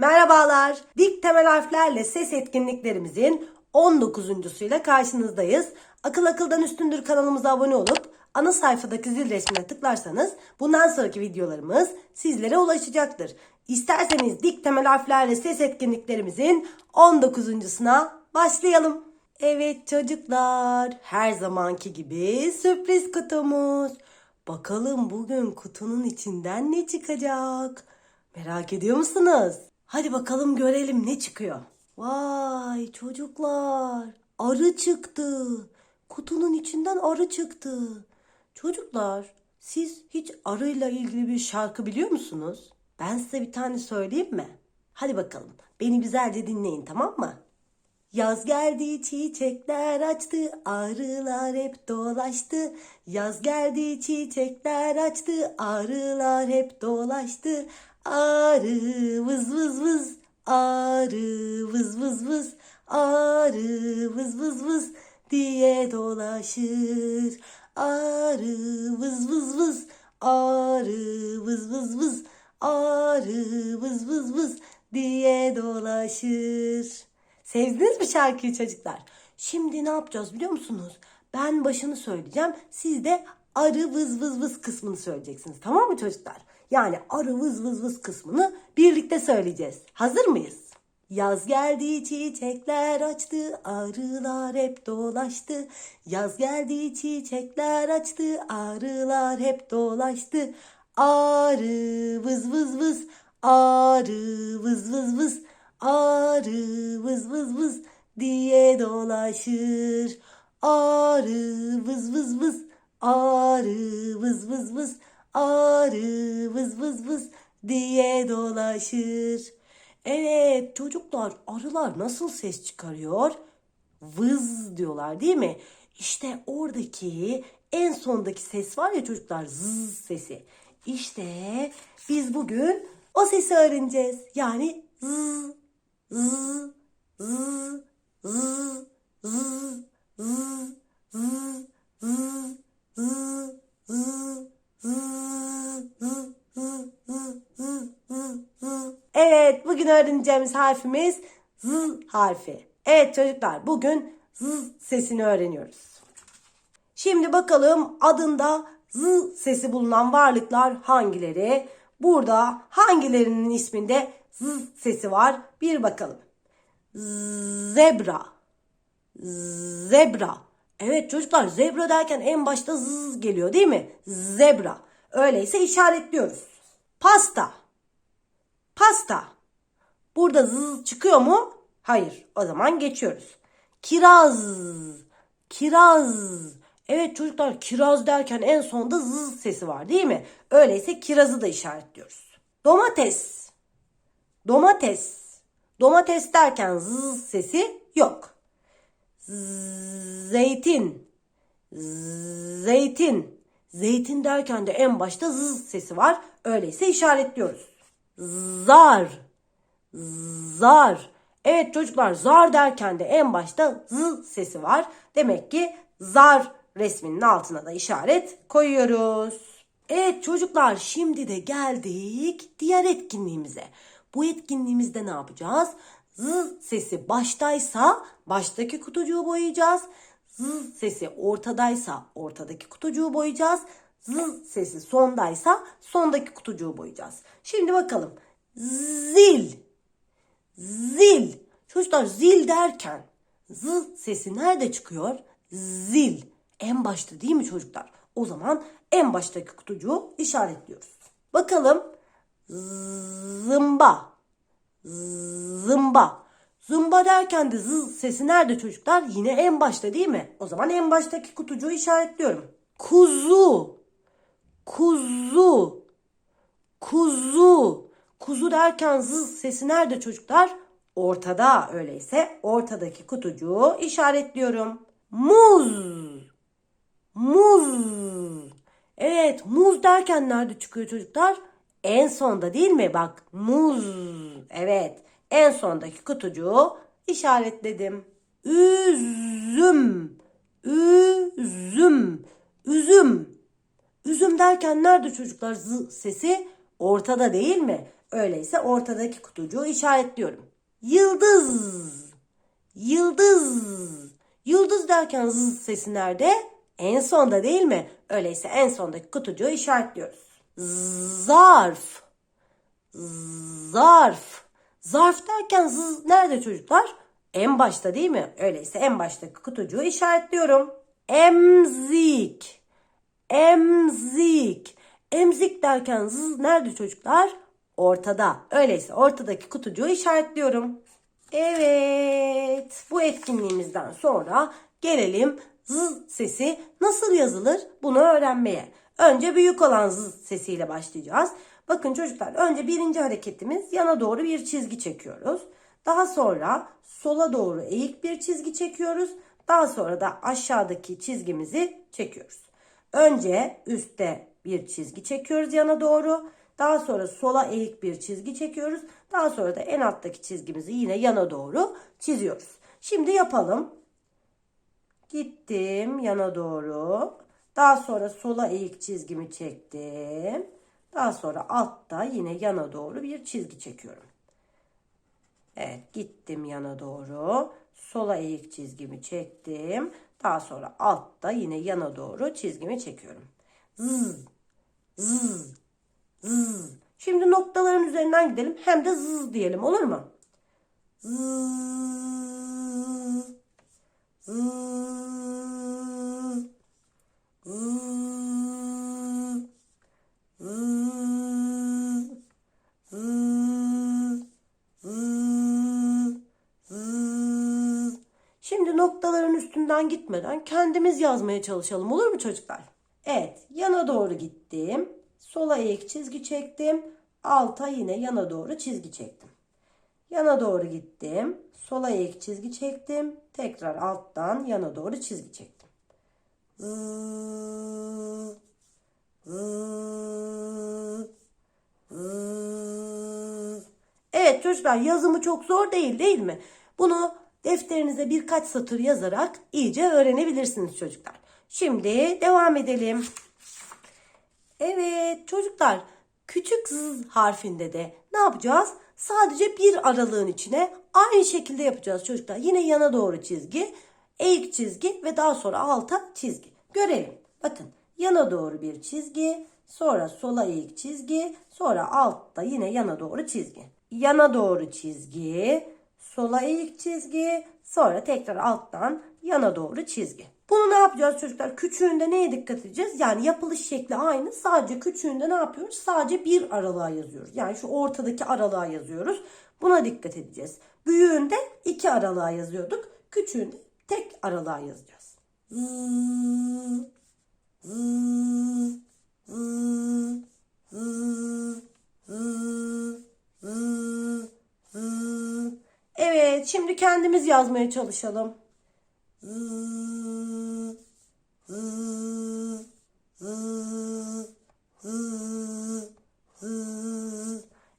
Merhabalar. Dik temel harflerle ses etkinliklerimizin 19.suyla karşınızdayız. Akıl akıldan üstündür kanalımıza abone olup ana sayfadaki zil resmine tıklarsanız bundan sonraki videolarımız sizlere ulaşacaktır. İsterseniz dik temel harflerle ses etkinliklerimizin 19.suna başlayalım. Evet çocuklar, her zamanki gibi sürpriz kutumuz. Bakalım bugün kutunun içinden ne çıkacak? Merak ediyor musunuz? Hadi bakalım görelim ne çıkıyor. Vay çocuklar, arı çıktı. Kutunun içinden arı çıktı. Çocuklar, siz hiç arıyla ilgili bir şarkı biliyor musunuz? Ben size bir tane söyleyeyim mi? Hadi bakalım, beni güzelce dinleyin tamam mı? Yaz geldi çiçekler açtı, arılar hep dolaştı. Yaz geldi çiçekler açtı, arılar hep dolaştı. Arı vız vız vız, arı vız vız vız, arı vız vız vız diye dolaşır. Arı vız vız vız, arı vız vız vız, arı vız vız vız diye dolaşır. Sevdiniz mi şarkıyı çocuklar? Şimdi ne yapacağız biliyor musunuz? Ben başını söyleyeceğim. Siz de arı vız vız vız kısmını söyleyeceksiniz. Tamam mı çocuklar? Yani arı vız vız vız kısmını birlikte söyleyeceğiz. Hazır mıyız? Yaz geldi çiçekler açtı, arılar hep dolaştı. Yaz geldi çiçekler açtı, arılar hep dolaştı. Arı vız vız vız, arı vız vız vız, arı vız vız vız diye dolaşır. Arı vız vız vız, arı vız vız vız, arı vız vız vız diye dolaşır. Evet çocuklar arılar nasıl ses çıkarıyor? Vız diyorlar değil mi? İşte oradaki en sondaki ses var ya çocuklar zzz sesi. İşte biz bugün o sesi öğreneceğiz. Yani zzz zzz zzz zzz zzz zzz zzz zzz zzz zzz Evet, bugün öğreneceğimiz harfimiz Z harfi. Evet çocuklar, bugün Z sesini öğreniyoruz. Şimdi bakalım adında Z sesi bulunan varlıklar hangileri? Burada hangilerinin isminde Z sesi var? Bir bakalım. Zebra. Zebra. Evet çocuklar zebra derken en başta z geliyor değil mi? Zebra. Öyleyse işaretliyoruz. Pasta. Pasta. Burada z çıkıyor mu? Hayır. O zaman geçiyoruz. Kiraz. Kiraz. Evet çocuklar kiraz derken en sonda z sesi var değil mi? Öyleyse kirazı da işaretliyoruz. Domates. Domates. Domates derken z sesi yok. Zeytin. Zeytin. Zeytin derken de en başta z sesi var. Öyleyse işaretliyoruz. Zar. Zar. Evet çocuklar zar derken de en başta z sesi var. Demek ki zar resminin altına da işaret koyuyoruz. Evet çocuklar şimdi de geldik diğer etkinliğimize. Bu etkinliğimizde ne yapacağız? Z sesi baştaysa baştaki kutucuğu boyayacağız. Z sesi ortadaysa ortadaki kutucuğu boyayacağız. Z sesi sondaysa sondaki kutucuğu boyayacağız. Şimdi bakalım. Zil. Zil. Çocuklar zil derken z sesi nerede çıkıyor? Zil. En başta değil mi çocuklar? O zaman en baştaki kutucuğu işaretliyoruz. Bakalım. Zımba. Zımba. Zımba derken de z sesi nerede çocuklar? Yine en başta değil mi? O zaman en baştaki kutucuğu işaretliyorum. Kuzu. Kuzu. Kuzu. Kuzu derken z sesi nerede çocuklar? Ortada öyleyse ortadaki kutucuğu işaretliyorum. Muz. Muz. Evet muz derken nerede çıkıyor çocuklar? En sonda değil mi? Bak muz. Evet en sondaki kutucuğu işaretledim. Üzüm. Üzüm. Üzüm. Üzüm derken nerede çocuklar z sesi? Ortada değil mi? Öyleyse ortadaki kutucuğu işaretliyorum. Yıldız. Yıldız. Yıldız derken z sesi nerede? En sonda değil mi? Öyleyse en sondaki kutucuğu işaretliyoruz. Zarf. Zarf. Zarf derken z nerede çocuklar? En başta değil mi? Öyleyse en baştaki kutucuğu işaretliyorum. Emzik. Emzik. Emzik derken z nerede çocuklar? Ortada. Öyleyse ortadaki kutucuğu işaretliyorum. Evet. Bu etkinliğimizden sonra gelelim z sesi nasıl yazılır bunu öğrenmeye. Önce büyük olan z sesiyle başlayacağız. Bakın çocuklar önce birinci hareketimiz yana doğru bir çizgi çekiyoruz. Daha sonra sola doğru eğik bir çizgi çekiyoruz. Daha sonra da aşağıdaki çizgimizi çekiyoruz. Önce üstte bir çizgi çekiyoruz yana doğru. Daha sonra sola eğik bir çizgi çekiyoruz. Daha sonra da en alttaki çizgimizi yine yana doğru çiziyoruz. Şimdi yapalım. Gittim yana doğru. Daha sonra sola eğik çizgimi çektim. Daha sonra altta yine yana doğru bir çizgi çekiyorum. Evet gittim yana doğru. Sola eğik çizgimi çektim. Daha sonra altta yine yana doğru çizgimi çekiyorum. Zzz, zzz, zzz. Şimdi noktaların üzerinden gidelim. Hem de zzz diyelim olur mu? Zzz, zzz, üstünden gitmeden kendimiz yazmaya çalışalım olur mu çocuklar? Evet yana doğru gittim. Sola eğik çizgi çektim. Alta yine yana doğru çizgi çektim. Yana doğru gittim. Sola eğik çizgi çektim. Tekrar alttan yana doğru çizgi çektim. Evet çocuklar yazımı çok zor değil değil mi? Bunu defterinize birkaç satır yazarak iyice öğrenebilirsiniz çocuklar. Şimdi devam edelim. Evet çocuklar küçük z harfinde de ne yapacağız? Sadece bir aralığın içine aynı şekilde yapacağız çocuklar. Yine yana doğru çizgi, eğik çizgi ve daha sonra alta çizgi. Görelim. Bakın yana doğru bir çizgi, sonra sola eğik çizgi, sonra altta yine yana doğru çizgi. Yana doğru çizgi, sola eğik çizgi, sonra tekrar alttan yana doğru çizgi. Bunu ne yapacağız çocuklar? Küçüğünde neye dikkat edeceğiz? Yani yapılış şekli aynı. Sadece küçüğünde ne yapıyoruz? Sadece bir aralığa yazıyoruz. Yani şu ortadaki aralığa yazıyoruz. Buna dikkat edeceğiz. Büyüğünde iki aralığa yazıyorduk. Küçüğünde tek aralığa yazacağız. Zı. Evet, şimdi kendimiz yazmaya çalışalım.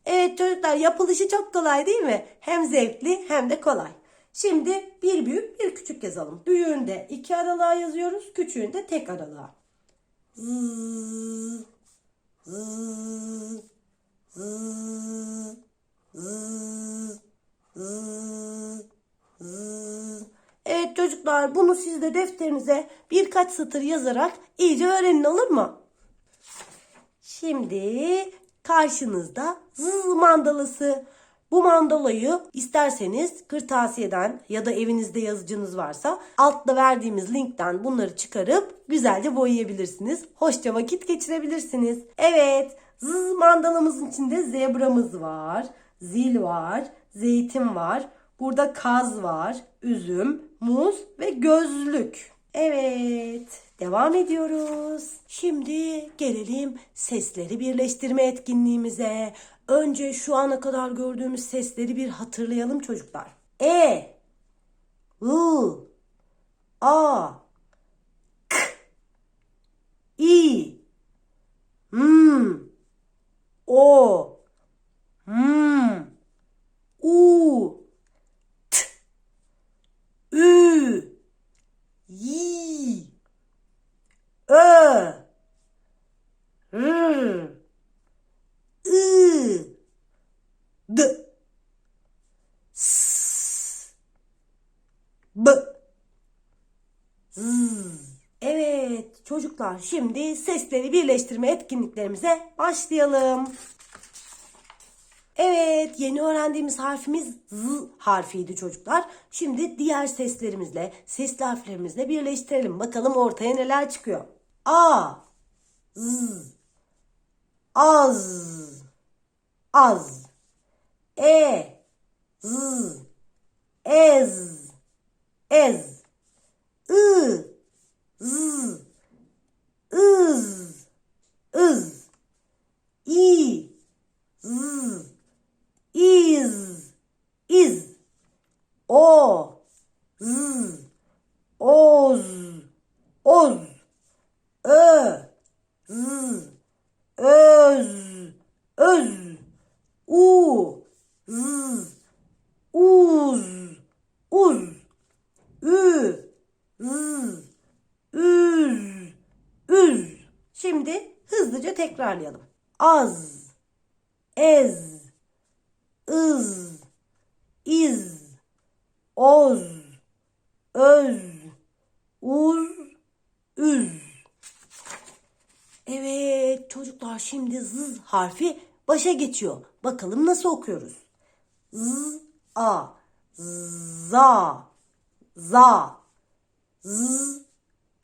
Evet çocuklar yapılışı çok kolay değil mi? Hem zevkli hem de kolay. Şimdi bir büyük bir küçük yazalım. Büyüğünde iki aralığa yazıyoruz. Küçüğünde tek aralığa. Zı, zı, zı, zı, zı, zı. Evet çocuklar bunu siz de defterinize birkaç satır yazarak iyice öğrenin olur mu? Şimdi karşınızda zız mandalası. Bu mandalayı isterseniz kırtasiyeden ya da evinizde yazıcınız varsa altta verdiğimiz linkten bunları çıkarıp güzelce boyayabilirsiniz. Hoşça vakit geçirebilirsiniz. Evet zız mandalamızın içinde zebramız var, zil var, zeytin var. Burada kaz var, üzüm, muz ve gözlük. Evet, devam ediyoruz. Şimdi gelelim sesleri birleştirme etkinliğimize. Önce şu ana kadar gördüğümüz sesleri bir hatırlayalım çocuklar. E, I, A, K, I, M, O, M, U, ü, yi, ö, r, ı, d, s, b, z. Evet çocuklar şimdi sesleri birleştirme etkinliklerimize başlayalım. Evet yeni öğrendiğimiz harfimiz Z harfiydi çocuklar. Şimdi diğer seslerimizle, sesli harflerimizle birleştirelim. Bakalım ortaya neler çıkıyor. A. Z. Az. Az. E. Z. Ez. Ez. I. Z. Iz. Iz. İ. Z. İz. İz. O. Z. Oz. Oz. Ö. Z. Öz. Öz. U. Z. Uz. Uz. Ü. Z. Üz. Üz. Şimdi hızlıca tekrarlayalım. Az. Ez. ız, iz, oz, öz, uz, üz. Evet çocuklar şimdi z harfi başa geçiyor. Bakalım nasıl okuyoruz? Z, a, za, za, z,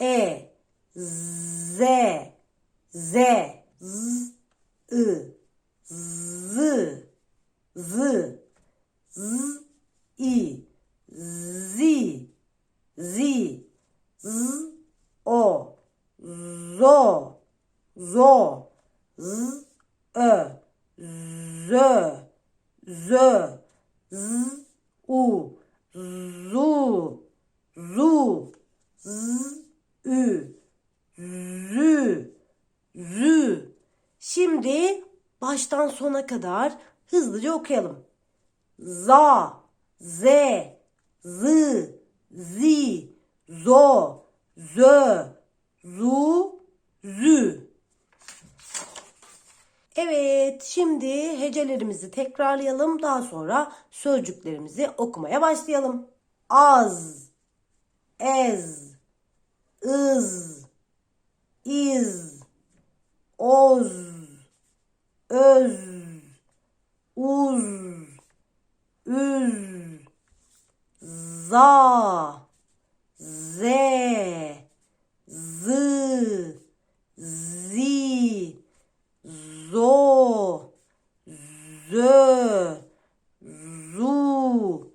e, z, z, z, ı, z, z, z, i, zi, zi, z, o, zo, zo, z, ö, zö, zö, z, u, zu, zu, z, ü, zü, zü. Şimdi baştan sona kadar hızlıca okuyalım. Za, ze, zı, zi, zo, zö, zu, zü. Evet, şimdi hecelerimizi tekrarlayalım. Daha sonra sözcüklerimizi okumaya başlayalım. Az, ez, ız, iz, oz, öz, uz, üz, za, ze, zı, zi, zo, zö, zu,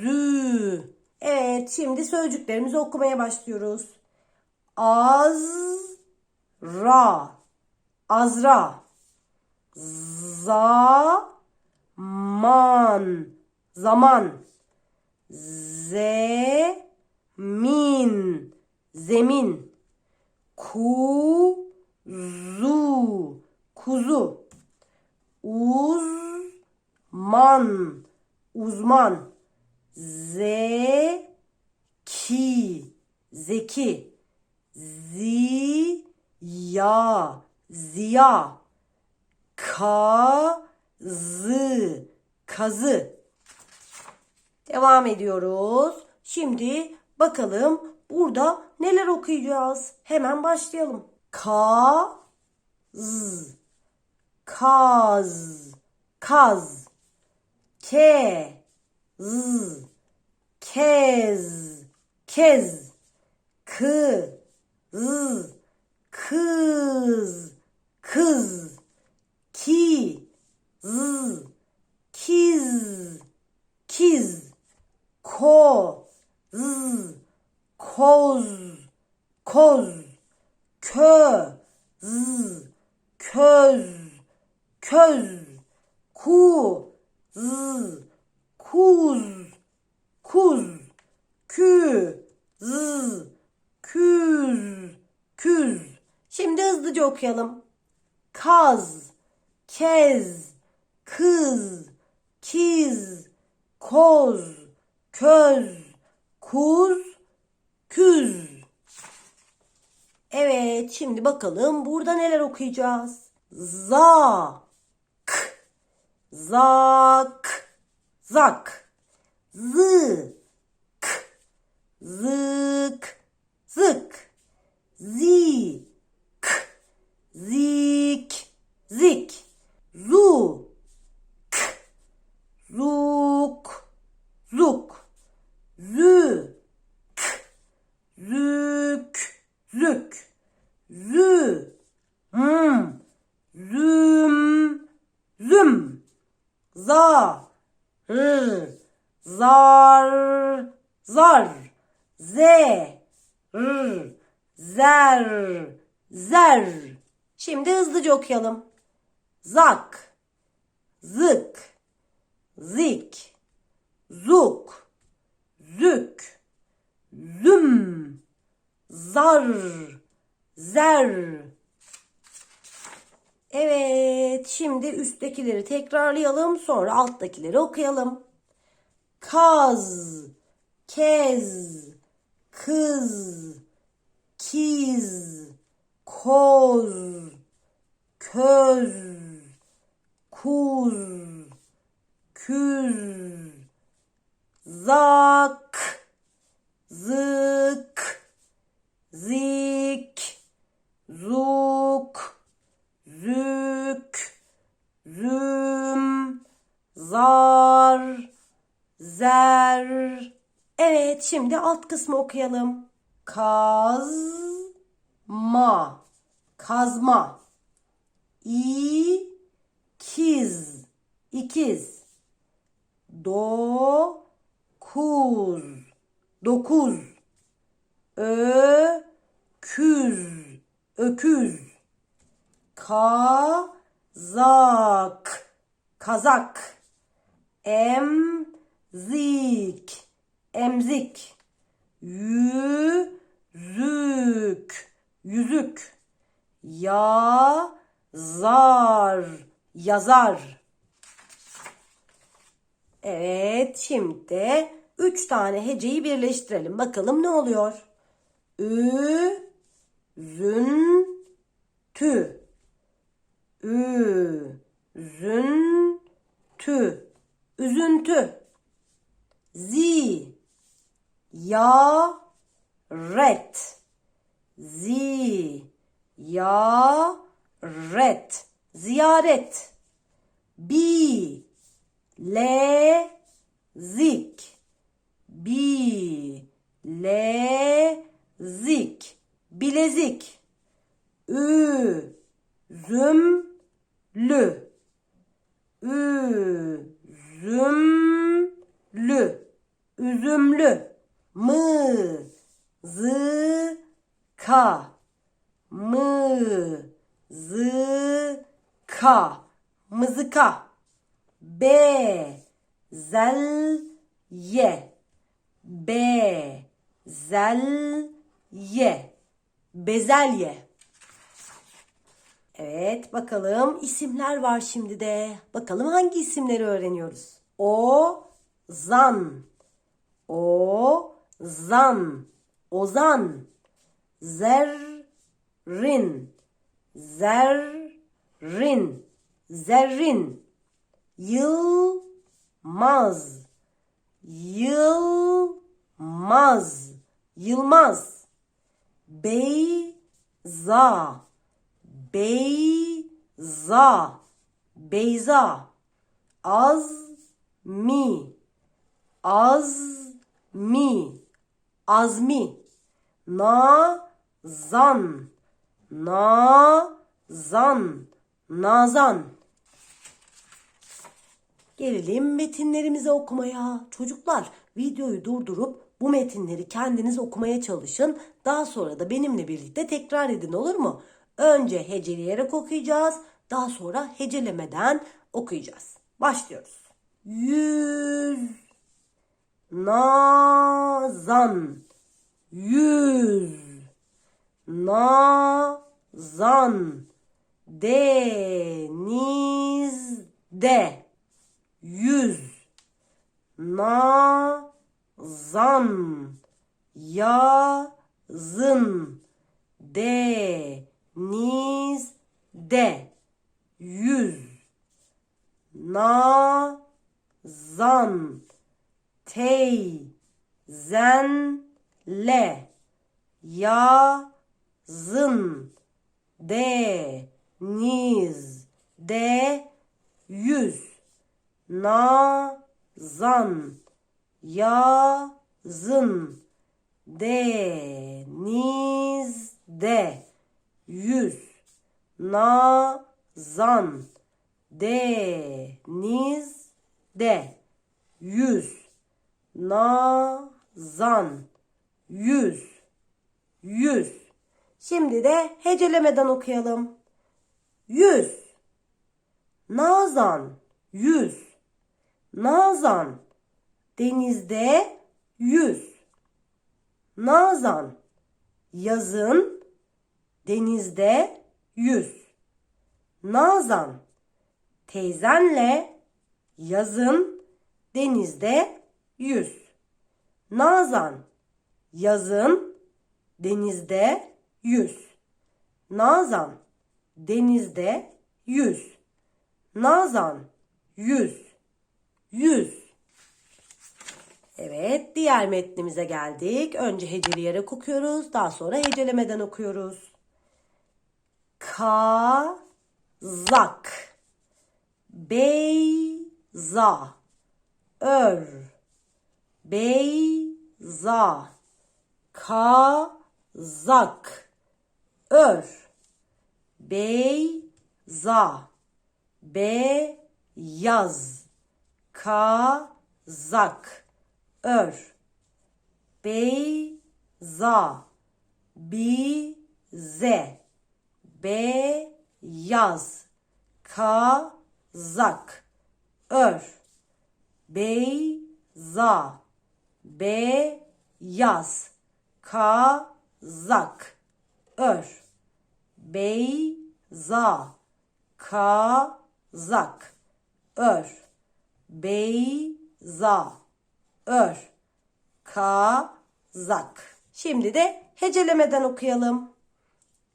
zü. Evet, şimdi sözcüklerimizi okumaya başlıyoruz. Az, ra, azra, za, man, zaman, ze, min, zemin, ku, zu, kuzu, uz, man, uzman, ki, zeki, ya, ziya, ka, zı, kazı. Devam ediyoruz. Şimdi bakalım burada neler okuyacağız. Hemen başlayalım. Ka, z, kaz, kaz, ke, z, kez, kez, kı, z, kız, kız, ki, z, kiz, kiz, ko, z, koz, koz, kö, z, köz, köz, ku, z, kuz, kuz, kü, z, küz, küz. Şimdi hızlıca okuyalım. Kaz, kez, kız, kiz, koz, köz, kuz, küz. Evet, şimdi bakalım burada neler okuyacağız. Za, Zak, zak. Zı, k. Zık, zık. Zi. Zik, zik. Zu, k. Zuk, zuk. Zer, zer. Şimdi hızlıca okuyalım. Zak, zık, zik, zuk, zük, züm, zar, zer. Evet, şimdi üsttekileri tekrarlayalım, sonra alttakileri okuyalım. Kaz, kez, kız, kiz, koz, köz, kuz, küz, zak, zık, zik, zuk, zük, züm, zar, zer. Evet, şimdi alt kısmı okuyalım. Kazma, kazma. İkiz, ikiz. Dokuz, dokuz. Öküz, öküz. Kazak, kazak. Emzik, emzik. Yüzük, yüzük. Yazar, yazar. Evet, şimdi üç tane heceyi birleştirelim. Bakalım ne oluyor? Ü, zün, tü. Ü, zün, tü. Üzüntü. Zi, ya, ret. Zi, ya, ret. Ziyaret. Bi, le, zik. Bi, le, zik. Bilezik. Ü, züm, lü. Ü, züm, lü. Üzümlü. Mı, zı, ka. Mı, zı, ka. Mızıka. Be, zel, ye. Be, zel, ye. Bezelye. Evet bakalım isimler var şimdi de. Bakalım hangi isimleri öğreniyoruz? O, zan. O, zan. Ozan. Zerrin. Zerrin. Zerrin. Yılmaz. Yılmaz. Yılmaz. Beyza. Beyza. Beyza. Azmi. Azmi. Azmi. Nazan. Nazan. Nazan. Gelelim metinlerimizi okumaya. Çocuklar videoyu durdurup bu metinleri kendiniz okumaya çalışın. Daha sonra da benimle birlikte tekrar edin olur mu? Önce heceleyerek okuyacağız. Daha sonra hecelemeden okuyacağız. Başlıyoruz. Yüz Nazan Yüz. Nazan. Denizde. Yüz. Nazan. Yazın. Denizde. Yüz. Nazan teyzenle yazın. Denizde yüz. Nazan. Yazın. Zın denizde yüz. Nazan. Denizde yüz. Nazan yüz. Yüz. Şimdi de hecelemeden okuyalım. Yüz. Nazan. Yüz. Nazan. Denizde yüz. Nazan. Yazın. Denizde yüz. Nazan. Teyzenle yazın. Denizde yüz. Nazan yazın denizde yüz. Nazan denizde yüz. Nazan yüz. Yüz. Evet, diğer metnimize geldik. Önce heceleyerek okuyoruz, daha sonra hecelemeden okuyoruz. Kazak. Beyza. Ör. Beyza Kazak. Ör. Beyza. Beyaz. Kazak. Ör. Beyza. Bize. Beyaz. Kazak. Ör. Beyza. Beyaz Kazak. Ör. Beyza. Kazak. Ör. Beyza. Ör. Kazak. Şimdi de hecelemeden okuyalım.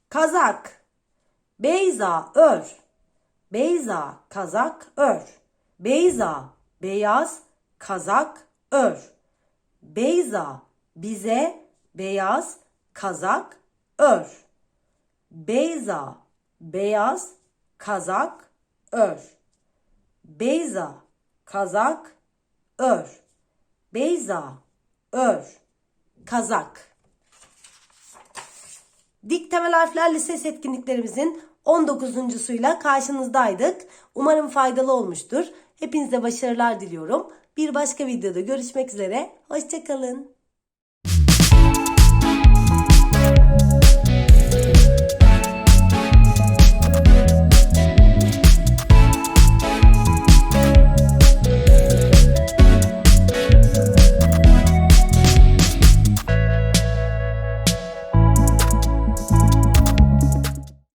Kazak. Beyza ör. Beyza kazak ör. Beyza beyaz kazak ör. Beyza bize beyaz kazak ör. Beyza beyaz kazak ör. Beyza kazak ör. Beyza ör. Kazak. Dik temel harflerle ses etkinliklerimizin 19.suyla karşınızdaydık. Umarım faydalı olmuştur. Hepinize başarılar diliyorum. Bir başka videoda görüşmek üzere. Hoşçakalın.